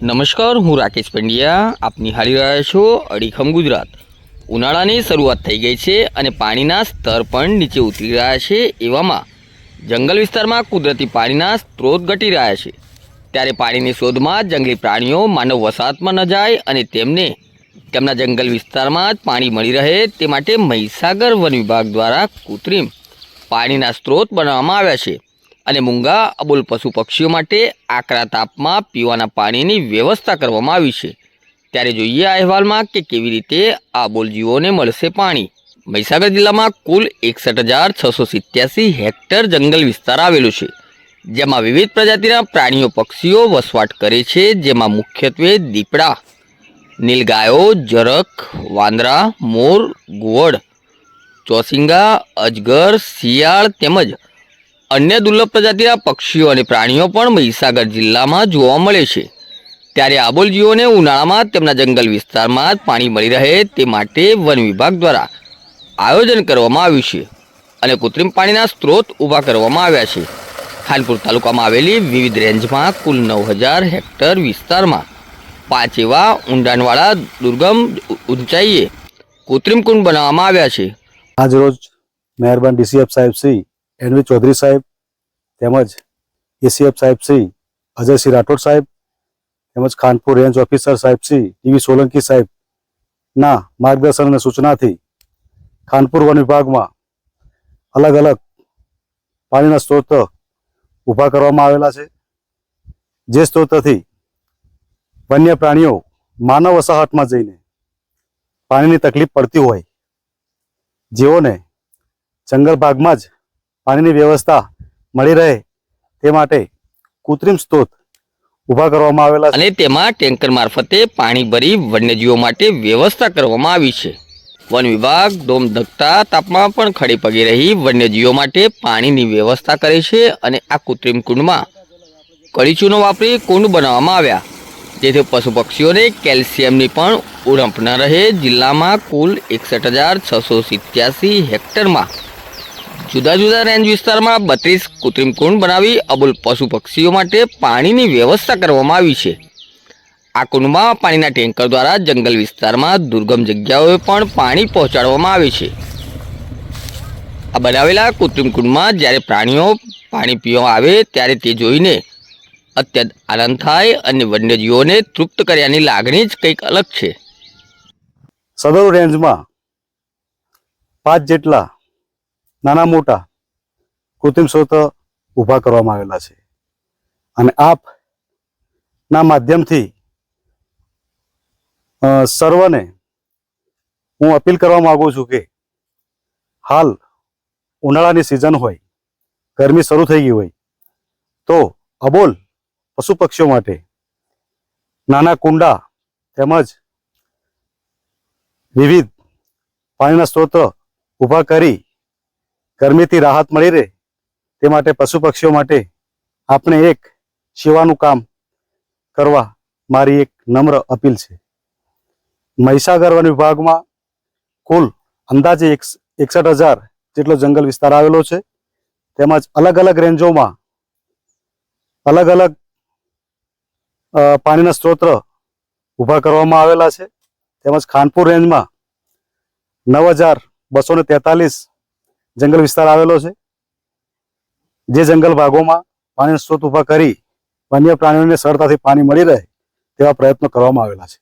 નમસ્કાર, હું રાકેશ પંડ્યા. આપ નિહાળી રહ્યા છો અડીખમ ગુજરાત. ઉનાળાની શરૂઆત થઈ ગઈ છે અને પાણીના સ્તર પણ નીચે ઉતરી રહ્યા છે એવામાં જંગલ વિસ્તારમાં કુદરતી પાણીના સ્ત્રોત ઘટી રહ્યા છે. ત્યારે પાણીની શોધમાં જંગલી પ્રાણીઓ માનવ વસાહતમાં ન જાય અને તેમને તેમના જંગલ વિસ્તારમાં જ પાણી મળી રહે તે માટે મહીસાગર વન વિભાગ દ્વારા કૃત્રિમ પાણીના સ્ત્રોત બનાવવામાં આવ્યા છે. અને મૂંગા અબોલ પશુ પક્ષીઓ માટે આકરા તાપમાં પીવાના પાણીની વ્યવસ્થા કરવામાં આવી છે. ત્યારે જોઈએ આ અહેવાલમાં કે કેવી રીતે આ અબોલ જીવોને મળશે પાણી. મહીસાગર જિલ્લામાં કુલ એકસઠ હજાર છસો સિત્યાસી હેક્ટર જંગલ વિસ્તાર આવેલો છે, જેમાં વિવિધ પ્રજાતિના પ્રાણીઓ પક્ષીઓ વસવાટ કરે છે, જેમાં મુખ્યત્વે દીપડા, નીલગાયો, જરખ, વાંદરા, મોર ગુવડ ચોસિંગા, અજગર, શિયાળ તેમજ અન્ય દુર્લભ પ્રજાતિના પક્ષીઓ અને પ્રાણીઓ પણ મહીસાગર જિલ્લામાં જોવા મળે છે. ત્યારે આબોલ જીવોને ઉનાળામાં તેમના જંગલ વિસ્તારમાં જ પાણી મળી રહે તે માટે વન વિભાગ દ્વારા આયોજન કરવામાં આવ્યું છે અને કૃત્રિમ પાણીના સ્ત્રોત ઊભા કરવામાં આવ્યા છે. ખાનપુર તાલુકામાં આવેલી વિવિધ રેન્જમાં કુલ નવ હજાર હેક્ટર વિસ્તારમાં પાંચ એવા ઊંડાણવાળા દુર્ગમ ઊંચાઈએ કૃત્રિમ કુંડ બનાવવામાં આવ્યા છે. આજરોજ મહેરબાન ડીસીએફ સાહેબ શ્રી એનવી ચૌધરી સાહેબ, તેમજ એસીએફ સાહેબ શ્રી, અજયસિંહ રાઠોડ સાહેબ, તેમજ ખાનપુર રેન્જ ઓફિસર સાહેબ શ્રી, ટીવી સોલંકી સાહેબ ના માર્ગદર્શન અને સૂચનાથી ખાનપુર વન વિભાગમાં અલગ અલગ પાણીના સ્ત્રોત ઊભા કરવામાં આવેલા છે. જે સ્ત્રોતથી વન્ય પ્રાણીઓ માનવ વસાહતમાં જઈને પાણીની તકલીફ પડતી હોય, જેઓને જંગલ ભાગમાં જ પાણીની વ્યવસ્થા મળી રહે તે માટે કૃત્રિમ સ્ત્રોત ઊભા કરવામાં આવેલા અને તેમાં ટેન્કર મારફતે પાણી ભરી વન્યજીવો માટે વ્યવસ્થા કરવામાં આવી છે. વન વિભાગ ડોમ ધકતા તાપમાં પણ ખડે પગી રહી વન્યજીવો માટે પાણીની વ્યવસ્થા કરે છે અને આ કૃત્રિમ કુંડમાં કળીચૂનો વાપરી કુંડ બનાવવામાં આવ્યા. જેથી પશુ પક્ષીઓને કેલ્શિયમની પણ ઉણપ ન રહે. જિલ્લામાં કુલ એકસઠ હજાર છસો સિત્યાસી હેક્ટરમાં જુદા જુદા રેન્જ વિસ્તારમાં બત્રીસ કૃત્રિમ કુંડ બનાવી અબુલ પશુ પક્ષીઓ માટે પાણીની વ્યવસ્થા કરવામાં આવી છે. આ કુંડમાં પાણીના ટેન્કર દ્વારા જંગલ વિસ્તારમાં દુર્ગમ જગ્યાઓએ પણ પાણી પહોંચાડવામાં આવે છે. આ બનાવેલા કૃત્રિમ કુંડમાં જ્યારે પ્રાણીઓ પાણી પીવા આવે ત્યારે તે જોઈને અત્યંત આનંદ થાય અને વન્યજીવોને તૃપ્ત કર્યાની લાગણી જ કંઈક અલગ છે. સદર રેન્જમાં પાંચ જેટલા નાના મોટા કૃત્રિમ સ્ત્રોત ઊભા કરવામાં આવેલા છે. અને આપના માધ્યમથી સર્વને હું અપીલ કરવા માગું છું કે હાલ ઉનાળાની સિઝન હોય, ગરમી શરૂ થઈ ગઈ હોય, તો અબોલ પશુ પક્ષીઓ માટે નાના કુંડા તેમજ વિવિધ પાણીના સ્ત્રોત ઊભા કરી ગરમીથી રાહત મળી રહે તે માટે પશુ પક્ષીઓ માટે આપણે એક સેવાનું કામ કરવા મારી એક નમ્ર અપીલ છે. મહીસાગર વન વિભાગમાં કુલ અંદાજે એકસ- એકસઠ હજાર જેટલો જંગલ વિસ્તાર આવેલો છે. તેમજ અલગ અલગ રેન્જોમાં અલગ અલગ પાણીના સ્ત્રોત ઊભા કરવામાં આવેલા છે. તેમજ ખાનપુર રેન્જમાં નવ હજાર બસો ને તેતાલીસ જંગલ વિસ્તાર આવેલો છે. જે જંગલ ભાગોમાં પાણીનો સ્ત્રોત ઊભા કરી વન્ય પ્રાણીઓને સરળતાથી પાણી મળી રહે તેવા પ્રયત્નો કરવામાં આવેલા છે.